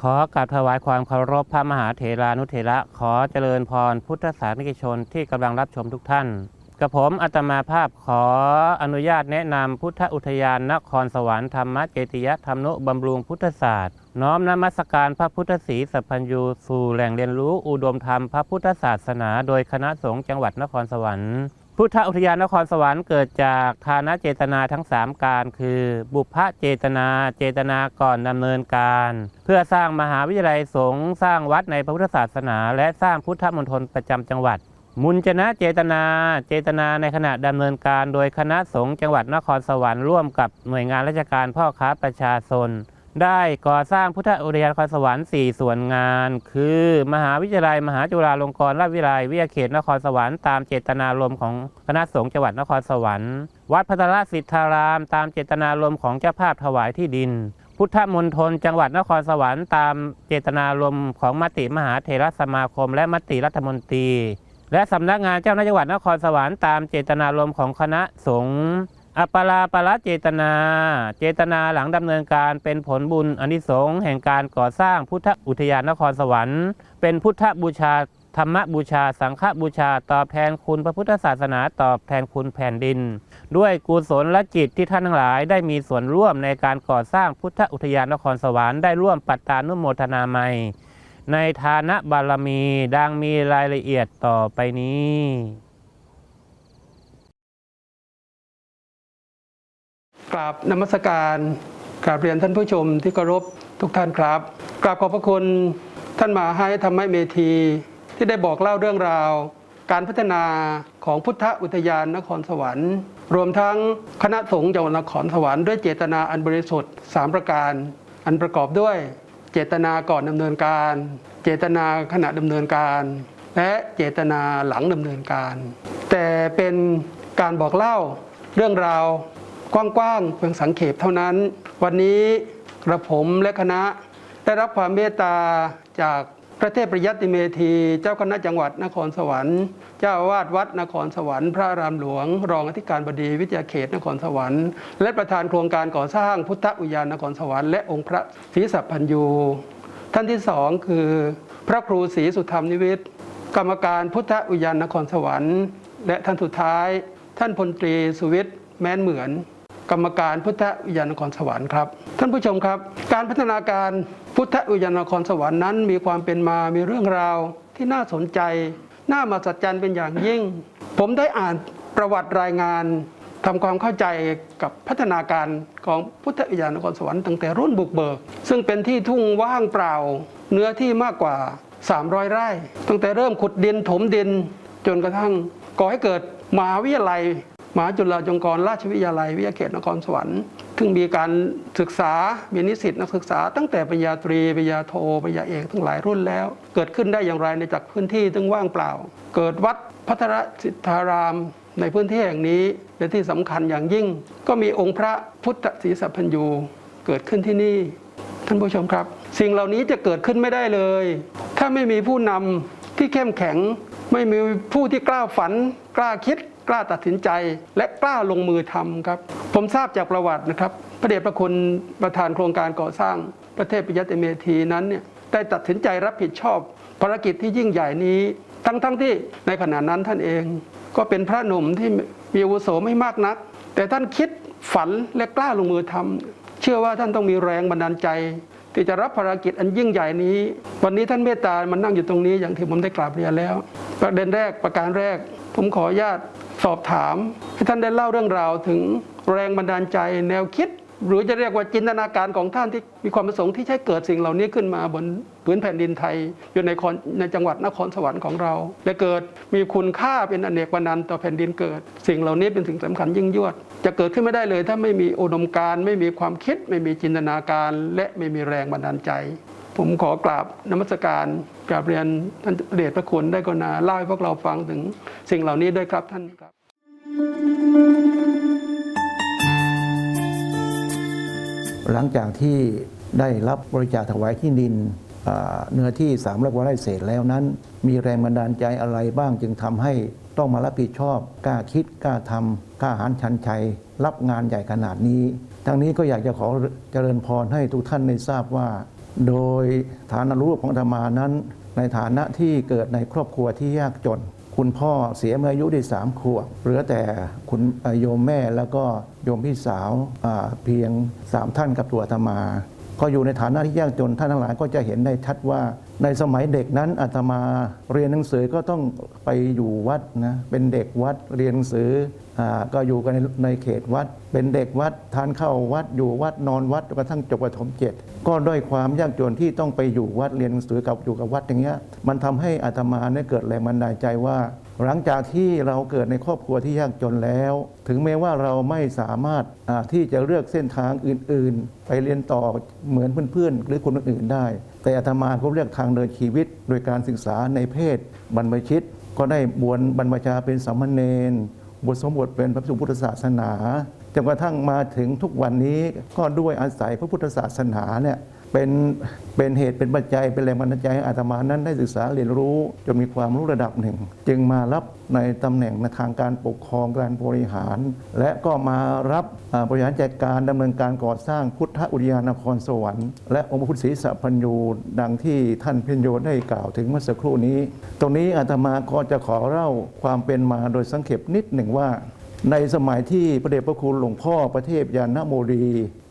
ขอกราบถวายความเคารพพระมหาเถรานุเถระ ขอเจริญพรพุทธศาสนิกชนที่กำลังรับชมทุกท่านกับผมอัตมาภาพขออนุญาตแนะนำพุทธอุทยานนครสวรรค์ธรรมเจติยธรรมนุบำรุงพุทธศาสตร์ น้อมนมัสการพระพุทธศรีสัพพัญญูสู่แหล่งเรียนรู้อุดมธรรมพระพุทธศาสนา โดยคณะสงฆ์จังหวัดนครสวรรค์ พุทธอุทยานนครสวรรค์เกิดจากทานเจตนาทั้ง 3 การ คือ บุพเจตนาเจตนาก่อนดำเนินการ เพื่อสร้างมหาวิทยาลัยสงฆ์สร้างวัดในพระพุทธศาสนา และสร้างพุทธมณฑลประจำจังหวัด มุญจนะเจตนาเจตนาในขณะดำเนินการ โดยคณะสงฆ์จังหวัดนครสวรรค์ร่วมกับหน่วยงานราชการพ่อค้าประชาชน ได้ก่อสร้างพุทธอุทยานนครสวรรค์4ส่วนงาน คือ มหาวิทยาลัย มหาจุฬาลงกรณราชวิทยาลัยวิทยาเขตนครสวรรค์ตามเจตนารมณ์ของคณะสงฆ์จังหวัดนครสวรรค์ วัดพัทรสิทธาราม ตามเจตนารมณ์ของเจ้าภาพถวายที่ดิน พุทธมณฑลจังหวัดนครสวรรค์ตามเจตนารมณ์ของมติมหาเถรสมาคม และมติรัฐมนตรี และสำนักงานเจ้าหน้าที่จังหวัดนครสวรรค์ตามเจตนารมณ์ของคณะสงฆ์ อปปราปรเจตนา เจตนาหลังดำเนินการเป็นผลบุญอนิสงส์แห่งการก่อสร้างพุทธอุทยานนครสวรรค์ เป็นพุทธบูชาธรรมบูชา สังฆบูชาตอบแทนคุณพระพุทธศาสนาตอบแทนคุณแผ่นดิน ด้วยกุศลและจิตที่ท่านทั้งหลาย ได้มีส่วนร่วมในการก่อสร้างพุทธอุทยานนครสวรรค์ได้ร่วมปัตตานุโมทนาใหม่ในฐานะบารมีดังมีรายละเอียดต่อไปนี้ กราบนมัสการกราบเรียนท่านผู้ชมที่เคารพทุกท่านครับ กราบขอบพระคุณท่านมาให้ธรรมเมธี ที่ได้บอกเล่าเรื่องราว การพัฒนาของพุทธอุทยานนครสวรรค์ รวมทั้งคณะสงฆ์จังหวัดนครสวรรค์ด้วยเจตนาอันบริสุทธิ์ 3 ประการ อันประกอบด้วยเจตนาก่อนดำเนินการ เจตนาขณะดำเนินการ และเจตนาหลังดำเนินการ แต่เป็นการบอกเล่าเรื่องราว กว้างๆเพียงสังเขปเท่านั้น วันนี้กระผมและคณะได้รับความเมตตาจากพระเทพประยัติเมธี เจ้าคณะจังหวัดนครสวรรค์ เจ้าอาวาสวัดนครสวรรค์ พระอารามหลวง รองอธิการบดีวิทยาเขตนครสวรรค์ และประธานโครงการก่อสร้างพุทธอุทยานนครสวรรค์และองค์พระศรีสัพพัญญูท่านที่สองคือ พระครูศรีสุธรรมนิวิทย์กรรมการพุทธอุทยานนครสวรรค์ และท่านสุดท้าย ท่านพลตรีสุวิทย์แม้นเหมือน กรรมการพุทธอุทยานนครสวรรค์ครับ ท่านผู้ชมครับ การพัฒนาการพุทธอุทยานนครสวรรค์นั้น มีความเป็นมามีเรื่องราวที่น่าสนใจ น่ามหัศจรรย์เป็นอย่างยิ่ง ผมได้อ่านประวัติรายงานทำความเข้าใจกับพัฒนาการของพุทธอุทยานนครสวรรค์ตั้งแต่รุ่นบุกเบิก ซึ่งเป็นที่ทุ่งว่างเปล่า เนื้อที่มากกว่า 300 ไร่ ตั้งแต่เริ่มขุดดินถมดิน จนกระทั่งก่อให้เกิดมหาวิทยาลัย มหาจุฬาจงกรณราชวิทยาลัย วิทยาเขตนครสวรรค์ซึ่งมีการศึกษามีนิสิตนักศึกษา ตั้งแต่ปริญญาตรีปริญญาโทปริญญาเอกทั้งหลายรุ่นแล้ว เกิดขึ้นได้อย่างไรในจากพื้นที่ซึ่งว่างเปล่า เกิดวัดพัทรสิทธารามในพื้นที่แห่งนี้และที่สำคัญอย่างยิ่ง ก็มีองค์พระพุทธศรีสัพพัญญูเกิดขึ้นที่นี่ท่านผู้ชมครับ สิ่งเหล่านี้จะเกิดขึ้นไม่ได้เลย ถ้าไม่มีผู้นำที่เข้มแข็ง ไม่มีผู้ที่กล้าฝัน กล้าคิด กล้าตัดสินใจ และกล้าลงมือทำครับ ผมทราบจากประวัตินะครับ พระเดชพระคุณประธานโครงการก่อสร้างประเทศปิยเตเมธีนั้นเนี่ยได้ตัดสินใจรับผิดชอบภารกิจที่ยิ่งใหญ่นี้ ทั้งๆทที่ในขณะนั้นท่านเอง ก็เป็นพระหนุ่มที่มีอาวุโสไม่มากนัก แต่ท่านคิดฝันและกล้าลงมือทำเชื่อว่าท่านต้องมีแรงบันดาลใจที่จะรับภารกิจอันยิ่งใหญ่นี้ วันนี้ท่านเมตตามันนั่งอยู่ตรงนี้อย่างที่ผมได้กราบเรียนแล้ว ประเด็นแรกประการแรก ผมขออนุญาตสอบถาม ให้ท่านได้เล่าเรื่องราวถึงแรงบันดาลใจแนวคิด หรือจะเรียกว่าจินตนาการของท่านที่มีความประสงค์ที่ใช้เกิดสิ่งเหล่านี้ขึ้นมาบนพื้นแผ่นดินไทย อยู่ในในจังหวัดนครสวรรค์ของเรา และเกิดมีคุณค่าเป็นอเนกปนันต์ต่อแผ่นดินเกิด สิ่งเหล่านี้เป็นสิ่งสำคัญยิ่งยวด จะเกิดขึ้นไม่ได้เลย ถ้าไม่มีอุดมการณ์ไม่มีความคิด ไม่มีจินตนาการ และไม่มีแรงบันดาลใจ ผมขอกราบนมัสการกราบเรียนท่านเดชพระคุณได้กรุณาเล่าให้พวกเราฟังถึงสิ่งเหล่านี้ด้วยครับท่านครับ หลังจากที่ได้รับบริจาคถวายที่ดินเนื้อที่3ามร้อยกว่าไร่เศษแล้วนั้น มีแรงบันดาลใจอะไรบ้างจึงทำให้ต้องมารับผิดชอบกล้าคิดกล้าทำกล้าหาญชันชัย รับงานใหญ่ขนาดนี้ ทั้งนี้ก็อยากจะขอเจริญพรให้ทุกท่านได้ทราบว่า โดยฐานรูปของธรรมานั้น ในฐานะที่เกิดในครอบครัวที่ยากจน คุณพ่อเสียเมื่ออายุได้สามขวบเหลือแต่คุณโยมแม่แล้วก็โยมพี่สาวเพียงสามท่านกับตัวธรรมาพออยู่ในฐานะที่ยากจนท่านทั้งหลายก็จะเห็นได้ชัดว่า ในสมัยเด็กนั้นอาตมาเรียนหนังสือก็ต้องไปอยู่วัดนะเป็นเด็กวัดเรียนหนังสืออก็อยู่กันในในเขตวัด เป็นเด็กวัดทานข้าววัดอยู่วัดนอนวัดจนกระทั่งจบประถมเจ็ดก็ด้วยความยากจนที่ต้องไปอยู่วัดเรียนหนังสือกับอยู่กับวัดอย่างเงี้ยมันทำให้อาตมาเนี่ยเกิดแรงบันดาลใจว่า หลังจากที่เราเกิดในครอบครัวที่ยากจนแล้ว ถึงแม้ว่าเราไม่สามารถที่จะเลือกเส้นทางอื่น ๆ ไปเรียนต่อเหมือนเพื่อนๆ หรือคนอื่นๆได้ แต่อาตมาก็เลือกทางเดินชีวิต โดยการศึกษาในเพศ บรรพชิต ก็ได้บวชบรรพชาเป็นสามเณรบวชสมบวชเป็นพระพุทธศาสนาจนกระทั่งมาถึงทุกวันนี้ก็ด้วยอาศัยพระพุทธศาสนาเนี่ย เป็นเป็นเหตุเป็นปัจจัยเป็นแรงบันดาลใจให้อาตมานั้นได้ศึกษาเรียนรู้จนมีความรู้ระดับหนึ่ง จึงมารับในตำแหน่งในทางการปกครองการบริหาร และก็มารับบริหารจัดการดำเนินการก่อสร้างพุทธอุทยานนครสวรรค์และองค์พระพุทธศรีสัพพัญญูดังที่ท่านเพ็ญโยได้กล่าวถึงเมื่อสักครู่นี้ ตรงนี้อาตมาก็จะขอเล่าความเป็นมาโดยสังเขปนิดหนึ่งว่า ในสมัยที่พระเดชพระคุณหลวงพ่อประเทศยานโมรี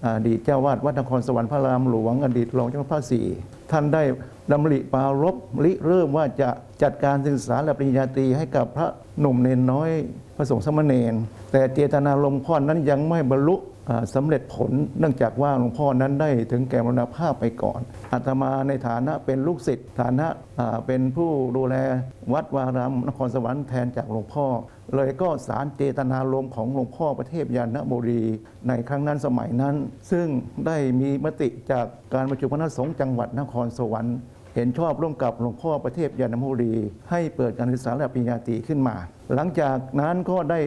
อดีตเจ้าวาดวัดนครสวรรค์พระรามหลวง อดีตรองเจ้าพระสี่ท่านได้ดำริปรารบริเริ่มว่าจะจัดการศึกษาและปริญญาตรีให้กับพระหนุ่มเนนน้อยพระสงฆ์สามเณรแต่เจตนาลมณ์พ่อนั้นยังไม่บรรลุอ่าสำเร็จผลเนื่องจากว่าหลวงพ่อนั้นได้ถึงแก่มรณภาพไปก่อนอาตมาในฐานะเป็นลูกศิษย์ฐานะเป็นผู้ดูแลวัดวารามนครสวรรค์แทนจากหลวงพ่อ เลยก็สารเจตนารมณ์ของหลวงพ่อประเทศยานบุรี ในครั้งนั้นสมัยนั้น ซึ่งได้มีมติจากการประชุมคณะสงฆ์จังหวัดนครสวรรค์เห็นชอบร่วมกับหลวงพ่อประเทศยานบุรี ให้เปิดการศึกษาระดับปริญญาตรีขึ้นมา หลังจากนั้นก็ได้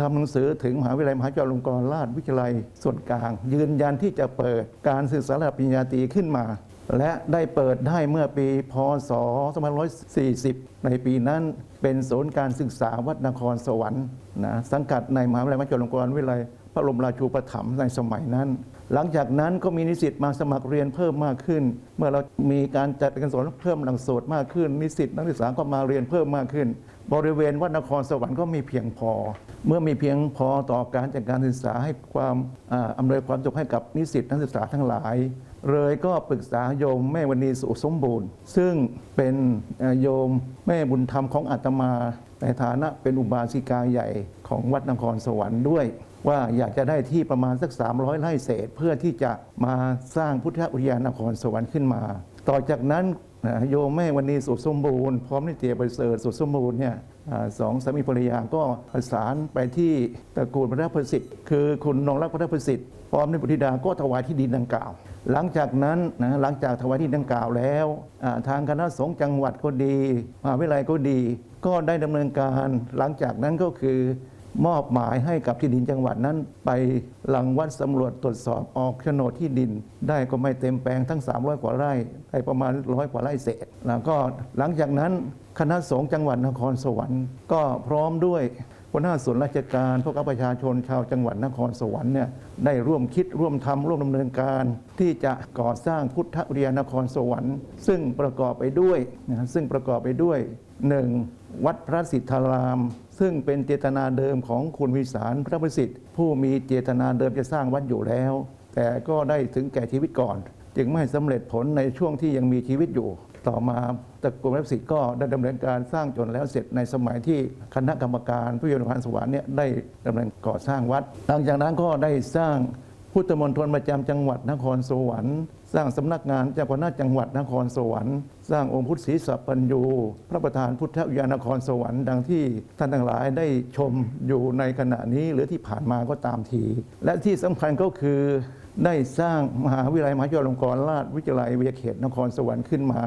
ทำหนังสือถึงมหาวิทยาลัยมหาจุฬาลงกรณราชวิทยาลัยส่วนกลาง ยืนยันที่จะเปิดการศึกษาระดับปริญญาตรีขึ้นมา และได้เปิดได้เมื่อปีพศ 2540 ในปีนั้นเป็นศูนย์การศึกษาวัดนครสวรรค์นะสังกัดในมหาวิทยาลัยมหาจุฬาลกรณวิทยาลัยพระบรมราชูปถัมภ์ในสมัยนั้น หลังจากนั้นก็มีนิสิตมาสมัครเรียนเพิ่มมากขึ้น เมื่อเรามีการจัดการสอนเพิ่มหลักสูตรมากขึ้น นิสิตนักศึกษาก็มาเรียนเพิ่มมากขึ้น บริเวณวัดนครสวรรค์ก็มีเพียงพอ เมื่อมีเพียงพอต่อการจัดการศึกษาให้ความอำนวยความสะดวกให้กับนิสิตนักศึกษาทั้งหลาย เลยก็ปรึกษาโยมแม่วันีสุสมบูรณ์ ซึ่งเป็นโยมแม่บุญธรรมของอาตมา ในฐานะเป็นอุบาสิกาใหญ่ของวัดนครสวรรค์ด้วย ว่าอยากจะได้ที่ประมาณสัก 300ไร่เศษ เพื่อที่จะมาสร้างพุทธอุทยานนครสวรรค์ขึ้นมา ต่อจากนั้นโยมแม่วันนี้สุดสมบูรณ์พร้อมนิเตียประเสริฐสุดสมบูรณ์เนี่ยอสองสามีภรรยาก็ประสานไปที่ตระกูลพระราประสิทธิ์คือคุณนงรักพระราประสิทธิ์พร้อมในปุถิดาก็ถวายที่ดินดังกล่าว หลังจากนั้นนะหลังจากถวายที่ดังกล่าวแล้วทางคณะสงฆ์จังหวัดก็ดีมหาวิทยาลัยก็ดี ก็ได้ดำเนินการหลังจากนั้นก็คือ มอบหมายให้กับที่ดินจังหวัดนั้น ไปหลังวัดสำรวจตรวจสอบออกโฉนดที่ดิน ได้ก็ไม่เต็มแปลงทั้ง 300 กว่าไร่ได้ประมาณร้อยกว่าไร่เศษแล้วก็หลังจากนั้นคณะสงฆ์จังหวัดนครสวรรค์ ก็พร้อมด้วยหัวหน้าส่วนราชการพวกประชาชนชาวจังหวัดนครสวรรค์เนี่ยได้ร่วมคิดร่วมทำร่วมดำเนินการ ที่จะก่อสร้างพุทธอุทยานนครสวรรค์ ซึ่งประกอบไปด้วยนะซึ่งประกอบไปด้วยหนึ่งวัดพระสิทธาราม ซึ่งเป็นเจตนาเดิมของคุณวิสารพระประสิทธิ์ ผู้มีเจตนาเดิมจะสร้างวัดอยู่แล้ว แต่ก็ได้ถึงแก่ชีวิตก่อน จึงไม่สำเร็จผลในช่วงที่ยังมีชีวิตอยู่ ต่อมาตระกูลพระประสิทธิ์ก็ได้ดำเนินการสร้างจนแล้วเสร็จในสมัยที่คณะกรรมการผู้ยนพันสวรรค์เนี่ยได้ดำเนินก่อสร้างวัด หลังจากนั้นก็ได้สร้างพุทธมณฑลประจำจังหวัดนครสวรรค์ สร้างสำนักงานเจ้าคณะจังหวัดนครสวรรค์ สร้างองค์พุทธศรีสัพพัญญูพระประธานพุทธอุทยานนครสวรรค์ดังที่ท่านทั้งหลายได้ชมอยู่ในขณะนี้หรือที่ผ่านมาก็ตามที และที่สำคัญก็คือได้สร้างมหาวิทยาลัยมหาจุฬาลงกรณราชวิทยาลัยเวิทยเขตนครสวรรค์ขึ้นมา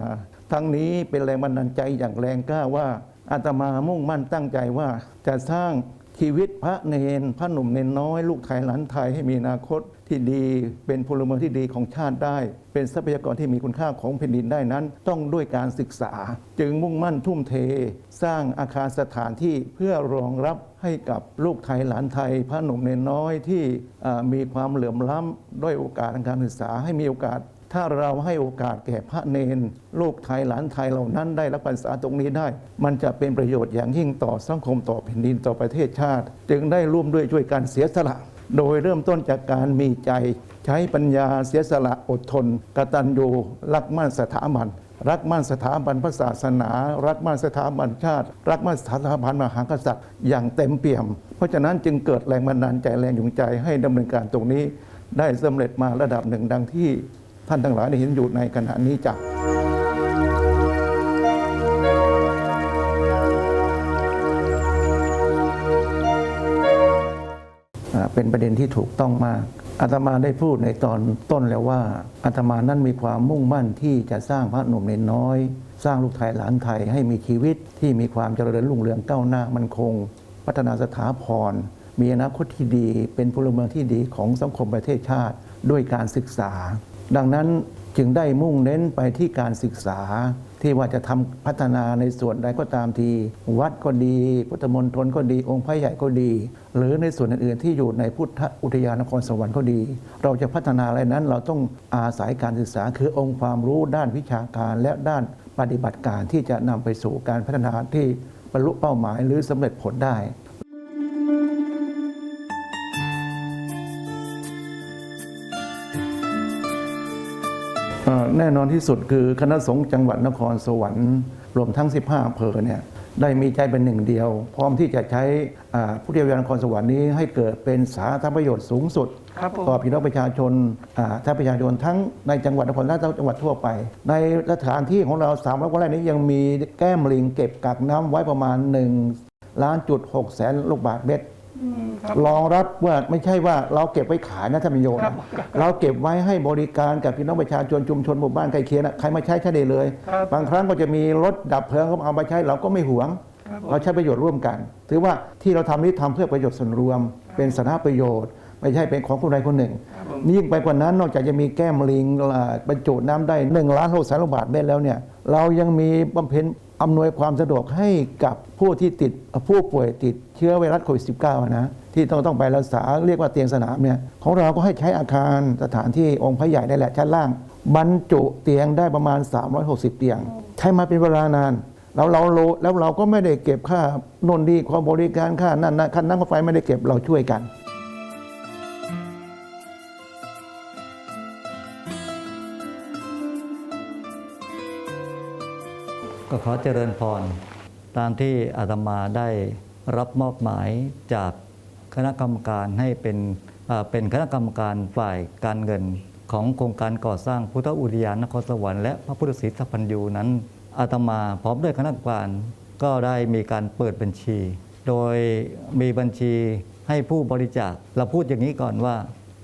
ทั้งนี้เป็นแรงบันดาลใจอย่างแรงกล้าว่าอาตมามุ่งมั่นตั้งใจว่าจะสร้าง ชีวิตพระเนนพระหนุ่มเนนน้อยลูกไทยหลานไทยให้มีอนาคตที่ดี เป็นพลเมืองที่ดีของชาติได้ เป็นทรัพยากรที่มีคุณค่าของแผ่นดินได้นั้น ต้องด้วยการศึกษา จึงมุ่งมั่นทุ่มเท สร้างอาคารสถานที่เพื่อรองรับให้กับลูกไทยหลานไทย พระหนุ่มเนนน้อยที่มีความเหลื่อมล้ำด้อยโอกาสทางการศึกษาให้มีโอกาส ถ้าเราให้โอกาสแก่พระเนนลูกไทยหลานไทยเหล่านั้นได้รับการศึกษาตรงนี้ได้ มันจะเป็นประโยชน์อย่างยิ่งต่อสังคมต่อแผ่นดินต่อประเทศชาติ จึงได้ร่วมด้วยช่วยกันเสียสละ โดยเริ่มต้นจากการมีใจ ใช้ปัญญาเสียสละอดทน กตัญญูรักมั่นสถาบันรักมั่นสถาบันพระศาสนา รักมั่นสถาบันชาติ รักมั่นสถาบันมหากษัตริย์อย่างเต็มเปี่ยม เพราะฉะนั้นจึงเกิดแรงบันดาลใจแรงจูงใจให้ดำเนินการตรงนี้ ได้สำเร็จมาระดับหนึ่งดังที่ ท่านทั้งหลายได้เห็นอยู่ในขณะนี้จ้ะอ่าเป็นประเด็นที่ถูกต้องมากอาตมาได้พูดในตอนต้นแล้วว่าอาตมานั้นมีความมุ่งมั่นที่จะสร้างพระหนุ่มเนนน้อย สร้างลูกไทยหลานไทยให้มีชีวิตที่มีความเจริญรุ่งเรืองก้าวหน้ามันคง พัฒนาสถาพร มีอนาคตที่ดี เป็นพลเมืองที่ดีของสังคมประเทศชาติ ด้วยการศึกษา ดังนั้นจึงได้มุ่งเน้นไปที่การศึกษา ที่ว่าจะทำพัฒนาในส่วนใดก็ตามที วัดก็ดี พุทธมณฑลก็ดี องค์พระใหญ่ก็ดี หรือในส่วนอื่นๆที่อยู่ในพุทธอุทยานนครสวรรค์ก็ดี เราจะพัฒนาอะไรนั้นเราต้องอาศัยการศึกษาคือองค์ความรู้ด้านวิชาการและด้านปฏิบัติการที่จะนำไปสู่การพัฒนาที่บรรลุเป้าหมายหรือสำเร็จผลได้ แน่นอนที่สุดคือคณะสงฆ์จังหวัดนครสวรรค์รวมทั้ง 15อำเภอเนี่ยได้มีใจเป็นหนึ่งเดียว พร้อมที่จะใช้อ่าผู้เดียวยานนครสวรรค์นี้ให้เกิดเป็นสาธารณประโยชน์สูงสุดครับผมต่อพี่น้องประชาชนอ่าถ้าประชาชนทั้งในจังหวัดนครและจังหวัดทั่วไป ในสถานที่ของเรา3ามร้อยกว่าไร่นี้ยังมีแก้มลิงเก็บกักน้ำไว้ประมาณ1ล้านจุด6แสนลูกบาทเมตร รองรับว่าไม่ใช่ว่าเราเก็บไว้ขายนะท่านประโยชน์ครับเราเก็บไว้ให้บริการกับพี่น้องประชาชนชุมชนหมู่บ้านใกล้เคียงนะใครมาใช้ใช้ได้เลยครับบางครั้งก็จะมีรถดับเพลิงเขาเอามาใช้เราก็ไม่หวงครับผมเราใช้ประโยชน์ร่วมกัน ถือว่าที่เราทำนี้ทำเพื่อประโยชน์ส่วนรวม เป็นสาธารณประโยชน์ไม่ใช่เป็นของคนใดคนหนึ่งครับผมยิ่งไปกว่านั้นนอกจากจะมีแก้มลิงอ่าบรรจุน้ำได้1ล้านหกแสนลูกบาทเมตรแล้วเนี่ยเรายังมีบำเพ็ญ อำนวยความสะดวกให้กับผู้ที่ติดผู้ป่วยติดเชื้อไวรัสโควิด -19 นะที่ต้องต้องไปรักษาเรียกว่าเตียงสนามเนี่ยของเราก็ให้ใช้อาคารสถานที่องค์พระใหญ่ได้แหละชั้นล่าง บรรจุเตียงได้ประมาณ 360 เตียง ใช้มาเป็นเวลานานแล้วเราโลแล้วเราก็ไม่ได้เก็บค่านนดีความบริการค่านั่นนะค่าน้ำค่าไฟไม่ได้เก็บเราช่วยกัน ก็ขอเจริญพร ตามที่อาตมาได้รับมอบหมายจากคณะกรรมการให้เป็นเอ่อเป็นคณะกรรมการฝ่ายการเงินของโครงการก่อสร้างพุทธอุทยานนครสวรรค์และพระพุทธศรีสัพพัญญูนั้นอาตมาพร้อมด้วยคณะกรรมการก็ได้มีการเปิดบัญชี โดยมีบัญชีให้ผู้บริจาคเราพูดอย่างนี้ก่อนว่า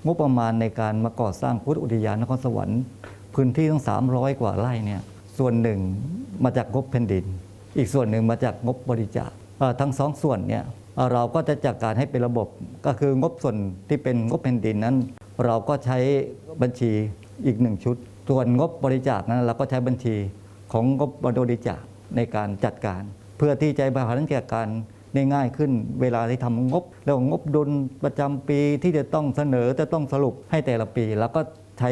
งบประมาณในการมาก่อสร้างพุทธอุทยานนครสวรรค์ พื้นที่ทั้ง300 กว่าไร่เนี่ย ส่วนหนึ่งมาจากงบแผ่นดิน อีกส่วนหนึ่งมาจากงบบริจาคทั้งสองส่วนเนี่ยเราก็จะจัดการให้เป็นระบบก็คืองบส่วนที่เป็นงบแผ่นดินนั้น เราก็ใช้บัญชีอีกหนึ่งชุด ส่วนงบบริจาคนั้นเราก็ใช้บัญชีของงบบริจาคในการจัดการ เพื่อที่จะบริหารจัดการได้ง่ายขึ้นเวลาที่ทำงบ แล้วงบดุลประจำปีที่จะต้องเสนอจะต้องสรุปให้แต่ละปี แล้วก็ใช้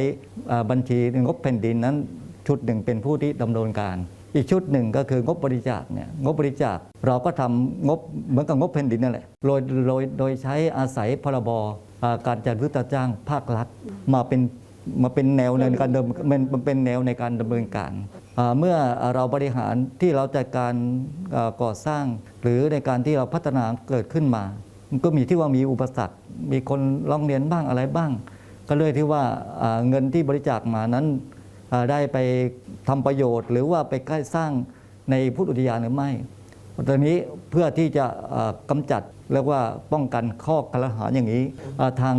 บัญชีงบแผ่นดินนั้น ชุดหนึ่งเป็นผู้ที่ดำเนินการ อีกชุดหนึ่งก็คืองบบริจาคเนี่ยงบบริจาคเราก็ทำงบเหมือนกับงบแผ่นดินนั่นแหละโดยโดยโดยใช้อาศัยพรบาการจัดซื้อจัดจ้างภาครัฐมาเป็นมาเป็นแนวในการดำมันมันเป็นแนวในการดำเนินการ เมื่อเราบริหารที่เราจัดการก่อสร้าง หรือในการที่เราพัฒนาเกิดขึ้นมาก็มีที่ว่ามีอุปสรรค มีคนร้องเรียนบ้างอะไรบ้าง ก็เลยที่ว่าเงินที่บริจาคมานั้น ได้ไปทำประโยชน์ หรือว่าไปใกล้สร้างในพุทธอุทยานหรือไม่ตอนนี้เพื่อที่จะอ่ากำจัดเรียกว่าป้องกันข้อกล่าวหาอย่างนี้อ่าทาง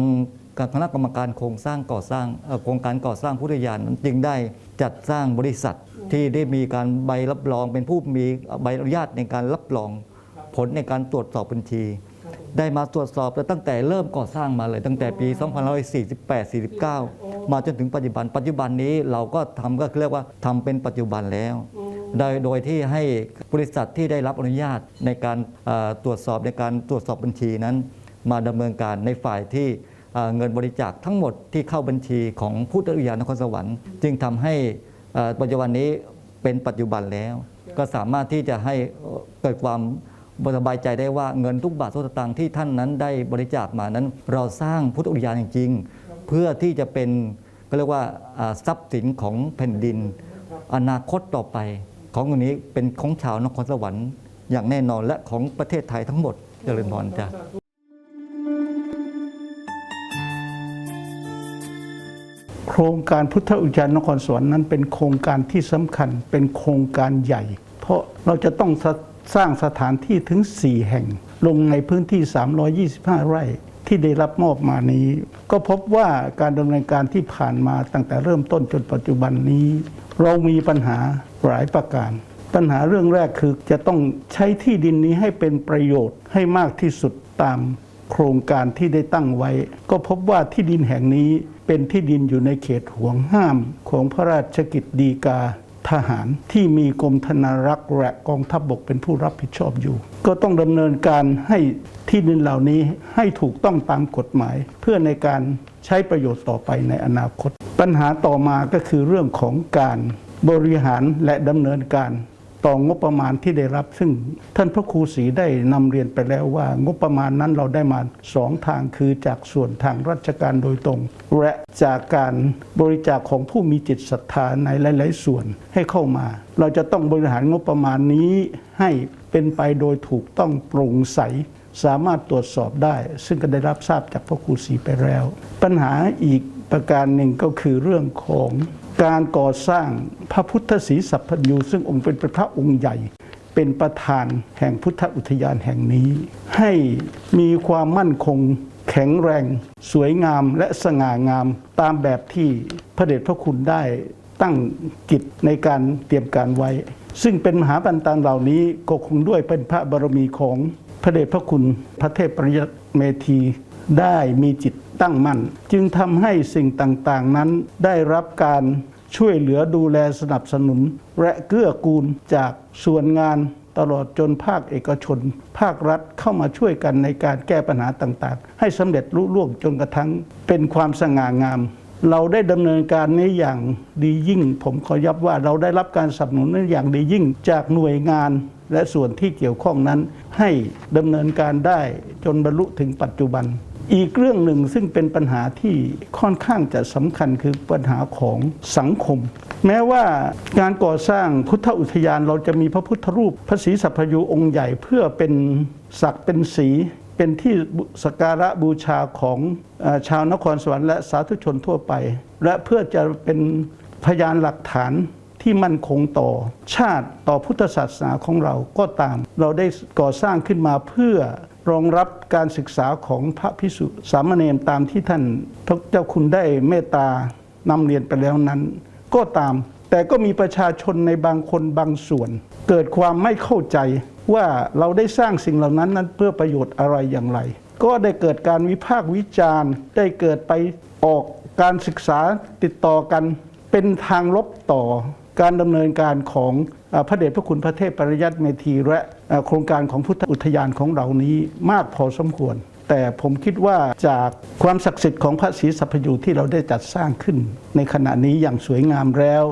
คณะกรรมการโครงสร้างก่อสร้างเอ่อโครงการก่อสร้างพุทธอุทยานนั้นจึงได้จัดสร้างบริษัทที่ได้มีการใบรับรองเป็นผู้มีใบอนุญาตในการรับรองผลในการตรวจสอบบัญชี ได้มาตรวจสอบตั้งแต่เริ่มก่อสร้างมาเลย ตั้งแต่ปี 2548 49 มาจนถึงปัจจุบัน ปัจจุบันนี้เราก็ทำก็เรียกว่าทำเป็นปัจจุบันแล้ว โดยโดยที่ให้บริษัทที่ได้รับอนุญาตในการเอ่อตรวจสอบในการตรวจสอบบัญชีนั้น มาดำเนินการในฝ่ายที่เอ่อเงินบริจาคทั้งหมดที่เข้าบัญชีของพุทธอุทยานนครสวรรค์ จึงทำให้เอ่อปัจจุบันนี้เป็นปัจจุบันแล้ว ก็สามารถที่จะให้เอ่อเกิดความ สบายใจได้ว่าเงินทุกบาททุกสตางค์ที่ท่านนั้นได้บริจาคมานั้น เราสร้างพุทธอุทยานจริงๆ เพื่อที่จะเป็นก็เรียกว่าทรัพย์สินของแผ่นดิน อนาคตต่อไป ของตรงนี้เป็นของชาวนครสวรรค์อย่างแน่นอนและของประเทศไทยทั้งหมดเจริญพรจ้ะโครงการพุทธอุทยานนครสวรรค์นั้นเป็นโครงการที่สำคัญเป็นโครงการใหญ่ เพราะเราจะต้อง สร้างสถานที่ถึง 4 แห่ง ลงในพื้นที่ 325 ไร่ที่ได้รับมอบมานี้ ก็พบว่าการดำเนินการที่ผ่านมาตั้งแต่เริ่มต้นจนปัจจุบันนี้ เรามีปัญหาหลายประการ ปัญหาเรื่องแรกคือจะต้องใช้ที่ดินนี้ให้เป็นประโยชน์ให้มากที่สุดตามโครงการที่ได้ตั้งไว้ ก็พบว่าที่ดินแห่งนี้เป็นที่ดินอยู่ในเขตห่วงห้ามของพระราชกิจดีกา ทหารที่มีกรมธนารักษ์และกองทัพบบกเป็นผู้รับผิดชอบอยู่ ก็ต้องดำเนินการให้ที่ดินเหล่านี้ให้ถูกต้องตามกฎหมาย เพื่อในการใช้ประโยชน์ต่อไปในอนาคต ปัญหาต่อมาก็คือเรื่องของการบริหารและดำเนินการ ต่องบประมาณที่ได้รับ ซึ่งท่านพระครูศรีได้นำเรียนไปแล้วว่า งบประมาณนั้นเราได้มาสองทางคือจากส่วนทางราชการโดยตรง และจากการบริจาคของผู้มีจิตศรัทธาในหลาย ๆ ส่วนให้เข้ามา เราจะต้องบริหารงบประมาณนี้ให้เป็นไปโดยถูกต้องโปร่งใสสามารถตรวจสอบได้ ซึ่งก็ได้รับทราบจากพระครูศรีไปแล้ว ปัญหาอีกประการหนึ่งก็คือเรื่องของ การก่อสร้างพระพุทธศรีสัพพัญญูซึ่งองค์เป็นพระองค์ใหญ่ เป็นประธานแห่งพุทธอุทยานแห่งนี้ ให้มีความมั่นคงแข็งแรง สวยงามและสง่างามตามแบบที่พระเดชพระคุณได้ตั้งกิจในการเตรียมการไว้ ซึ่งเป็นมหาบันตานเหล่านี้ก็คงด้วยเป็นพระบารมีของพระเดชพระคุณพระเทพปริยเมธีได้มีจิตตั้งมั่น จึงทำให้สิ่งต่างๆนั้นได้รับการช่วยเหลือดูแลสนับสนุน และเกื้อกูลจากส่วนงานตลอดจนภาคเอกชน ภาครัฐเข้ามาช่วยกันในการแก้ปัญหาต่างๆ ให้สำเร็จลุล่วงจนกระทั่งเป็นความสง่างาม เราได้ดำเนินการนี้อย่างดียิ่ง ผมขอยับว่าเราได้รับการสนับสนุนนี้อย่างดียิ่ง จากหน่วยงานและส่วนที่เกี่ยวข้องนั้น ให้ดำเนินการได้จนบรรลุถึงปัจจุบัน อีกเรื่องหนึ่งซึ่งเป็นปัญหาที่ค่อนข้างจะสำคัญคือปัญหาของสังคม แม้ว่าการก่อสร้างพุทธอุทยานเราจะมีพระพุทธรูปพระศรีสัพพยูองค์ใหญ่เพื่อเป็นศักดิ์เป็นสีเป็นที่สักการะบูชาของชาวนครสวรรค์และสาธุชนทั่วไป และเพื่อจะเป็นพยานหลักฐานที่มั่นคงต่อชาติต่อพุทธศาสนาของเราก็ตาม เราได้ก่อสร้างขึ้นมาเพื่อ รองรับการศึกษาของพระพิสุสามเณรตามที่ท่านพระเจ้าคุณได้เมตตานำเรียนไปแล้วนั้น ก็ตาม แต่ก็มีประชาชนในบางคนบางส่วน เกิดความไม่เข้าใจว่าเราได้สร้างสิ่งเหล่านั้นนั้นเพื่อประโยชน์อะไรอย่างไร ก็ได้เกิดการวิพากษ์วิจารณ์ ได้เกิดไปออกการศึกษาติดต่อกัน เป็นทางลบต่อ การดำเนินการของอพระเดชพระคุณพระเทพปริยัติเมธีและโครงการของพุทธอุทยานของเรานี้มากพอสมควร แต่ผมคิดว่าจากความศักดิ์สิทธิ์ของพระศรีสัพพยูที่เราได้จัดสร้างขึ้น ในขณะนี้อย่างสวยงามแล้ว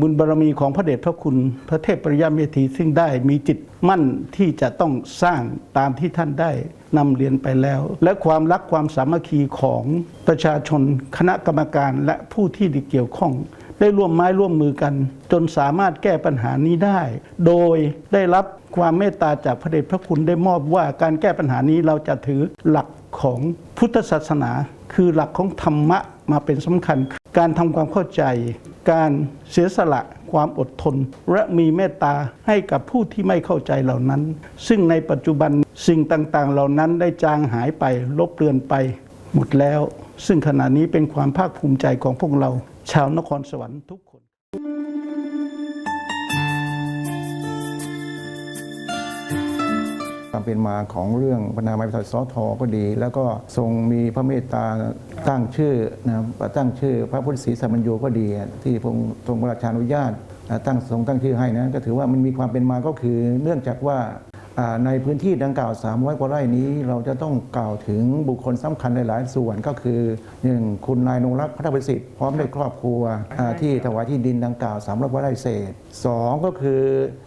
บุญบารมีของพระเดชพระคุณพระเทพปริยัติเมธีซึ่งได้มีจิตมั่นที่จะต้องสร้างตามที่ท่านได้นำเรียนไปแล้ว และความรักความสามัคคีของประชาชนคณะกรรมการและผู้ที่เกี่ยวข้อง ได้ร่วมไม้ร่วมมือกัน จนสามารถแก้ปัญหานี้ได้ โดยได้รับความเมตตาจากพระเดชพระคุณได้มอบว่าการแก้ปัญหานี้เราจะถือหลักของพุทธศาสนา คือหลักของธรรมะมาเป็นสำคัญ การทำความเข้าใจ การเสียสละความอดทน และมีเมตตาให้กับผู้ที่ไม่เข้าใจเหล่านั้น ซึ่งในปัจจุบันสิ่งต่างๆ เหล่านั้นได้จางหายไปลบเลือนไป หมดแล้ว ซึ่งขณะนี้เป็นความภาคภูมิใจของพวกเรา ชาวนครสวรรค์ทุกคนความเป็นมาของเรื่องพนาไม้ประสาทสอทอก็ดี แล้วก็ทรงมีพระเมตตาตั้งชื่อนะครับตั้งชื่อพระพุทธศรีสัมปัญโยก็ดี ที่พระองค์ทรงพระราชานุญาตตั้งทรงตั้งชื่อให้นะก็ถือว่ามันมีความเป็นมาก็คือเนื่องจากว่า ในพื้นที่ดังกล่าว 300 กว่าไร่นี้ เราจะต้องกล่าวถึงบุคคลสำคัญหลาย ๆ ส่วนก็คือหนึ่งคุณนายนงรักพัฒนประสิทธิ์พร้อมด้วยครอบครัวอ่าที่ถวายที่ดินดังกล่าว 300 กว่าไร่เศษสองก็คือ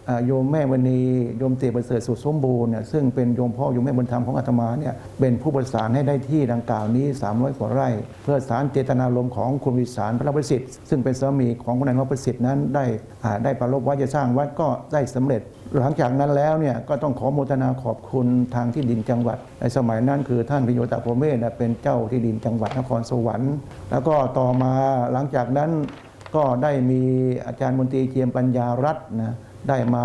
อ่าโยมแม่มณีโยมเตียประเสริฐสุดสมบูรณ์เนี่ยซึ่งเป็นโยมพ่อโยมแม่บุญธรรมของอาตมาเนี่ยเป็นผู้ประสานให้ได้ที่ดังกล่าวนี้ 300 กว่าไร่ เพื่อสารเจตนารมณ์ของคุณวิสารพระประสิทธิ์ซึ่งเป็นสามีของคุณนายนพประสิทธิ์นั้นได้อ่าได้ประลบว่าจะสร้างวัดก็ได้สำเร็จ หลังจากนั้นแล้วเนี่ยก็ต้องขอโมทนาขอบคุณทางที่ดินจังหวัด ในสมัยนั้นคือท่านพิโยตาโพเมศเป็นเจ้าที่ดินจังหวัดนครสวรรค์ แล้วก็ต่อมาหลังจากนั้นก็ได้มีอาจารย์มนตรีเจียมปัญญารัตน์นะได้มา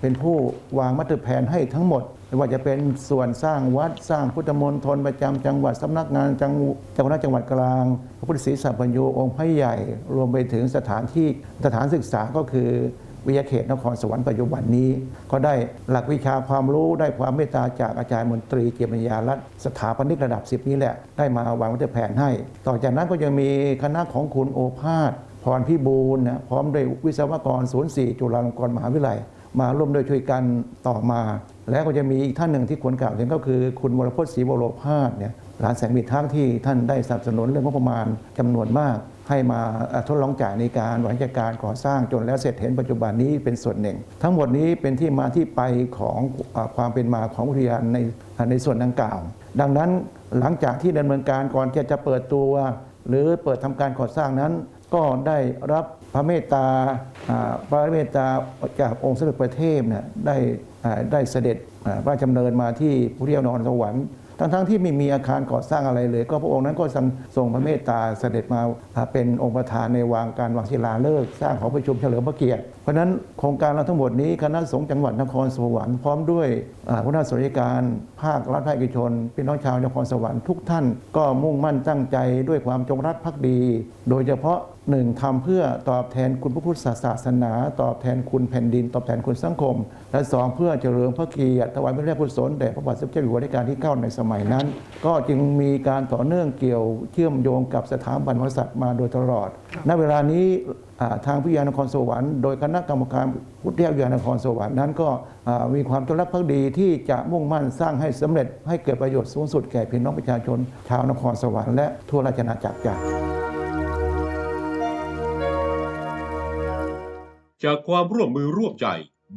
เป็นผู้วางมัตถุแผนให้ทั้งหมดไม่ว่าจะเป็นส่วนสร้างวัดสร้างพุทธมณฑลประจำจังหวัดสำนักงานจังเจ้าคณะจังหวัดกลาง พระพุทธศรีสัพพัญโยองค์พระใหญ่ รวมไปถึงสถานที่สถานศึกษาก็คือ วิทยาเขตนครสวรรค์ปัจจุบันนี้ ก็ได้หลักวิชาความรู้ได้ความเมตตาจากอาจารย์มนตรีเกียรติปัญารัตสถาปนิกระดับ 10 นี้แหละ ได้มาวางวัตถุแผนให้ ต่อจากนั้นก็ยังมีคณะของคุณโอภาสพรพิบูลนะพร้อมด้วยวิศวกรศูนย์สี่จุฬาลงกรณ์มหาวิทยาลัย มาร่วมด้วยช่วยกันต่อมา แล้วก็จะมีอีกท่านหนึ่งที่ควรกล่าวถึงก็คือคุณวรพจน์ศรีวโรพาสเนี่ยหลานแสงมิตรทั้งที่ท่านได้สนับสนุนเรื่องงบประมาณจำนวนมาก ให้มาทดลองจ่ายในการบริหารจัดการก่อสร้างจนแล้วเสร็จเห็นปัจจุบันนี้เป็นส่วนหนึ่ง ทั้งหมดนี้เป็นที่มาที่ไปของอความเป็นมาของอุทยานในในส่วนดังกล่าว ดังนั้นหลังจากที่ดำเนินการก่อนจะจะเปิดตัว หรือเปิดทำการก่อสร้างนั้น ก็ได้รับพระเมตตาพระเมตตาจากองค์สมเด็จพระเทพเนี่ยได้ได้เสด็จอ่าพระราชดำเนินมาที่พุทธยานครสวรรค์ ทั้งๆที่ไม่มีอาคารก่อสร้างอะไรเลย ก็พระองค์นั้นก็ทรงทรงพระเมตตาเสด็จมาเป็นองค์ประธานในวางการวางศิลาฤกษ์สร้างหอประชุมเฉลิมพระเกียรติ เพราะฉะนั้นโครงการเราทั้งหมดนี้คณะสงฆ์จังหวัดนครสวรรค์พร้อมด้วยอ่าหัวหน้าส่วนราชการภาครัฐภาคเอกชนพี่น้องชาวนครสวรรค์ทุกท่าน ก็มุ่งมั่นตั้งใจด้วยความจงรักภักดี โดยเฉพาะ หนึ่งทำเพื่อตอบแทนคุณพระพุทธศาสนา ตอบแทนคุณแผ่นดิน ตอบแทนคุณสังคม และสองเพื่อเจริญพระเกียรติถวายพระราชกุศลแด่พระบาทสมเด็จอยู่หัวรัชกาลที่ 9 ในสมัยนั้น ก็จึงมีการต่อเนื่องเกี่ยวเชื่อมโยงกับสถาบันพระกษัตว์มาโดยตลอด ณ เวลานี้ทางพิทยานครสวรรค์โดยคณะกรรมการพุทธยานครสวรรค์นั้นก็มีความจงรักภักดีที่จะมุ่งมั่นสร้างให้สำเร็จให้เกิดประโยชน์สูงสุดแก่พี่น้องประชาชนชาวนครสวรรค์และทั่วราชอาณาจักร จากความร่วมมือร่วมใจ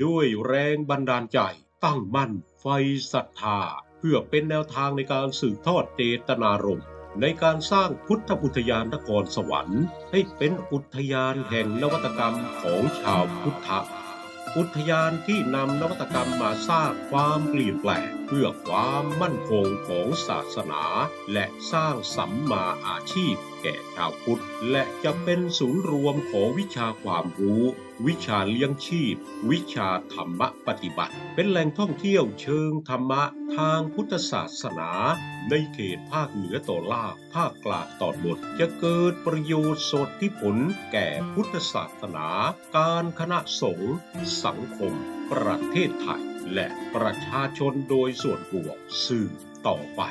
ด้วยแรงบันดาลใจ ตั้งมั่น ไฟศรัทธา เพื่อเป็นแนวทางในการสืบทอดเจตนารมณ์ในการสร้างพุทธอุทยานนครสวรรค์ ให้เป็นอุทยานแห่งนวัตกรรมของชาวพุทธะอุทยานที่นำนวัตกรรมมาสร้างความเปลี่ยนแปลงเพื่อความมั่นคงของศาสนา และสร้างสัมมาอาชีพ แก่ชาวพุทธ และจะเป็นศูนย์รวมของวิชาความรู้ วิชาเลี้ยงชีพ วิชาธรรมปฏิบัติ เป็นแหล่งท่องเที่ยวเชิงธรรมะทางพุทธศาสนา ในเขตภาคเหนือตอล่างภาคกลางตอนบนจะเกิดประโยชน์สดที่ผลแก่พุทธศาสนา การคณะสงฆ์สังคม ประเทศไทย และประชาชนโดยส่วนรวมสืบต่อไป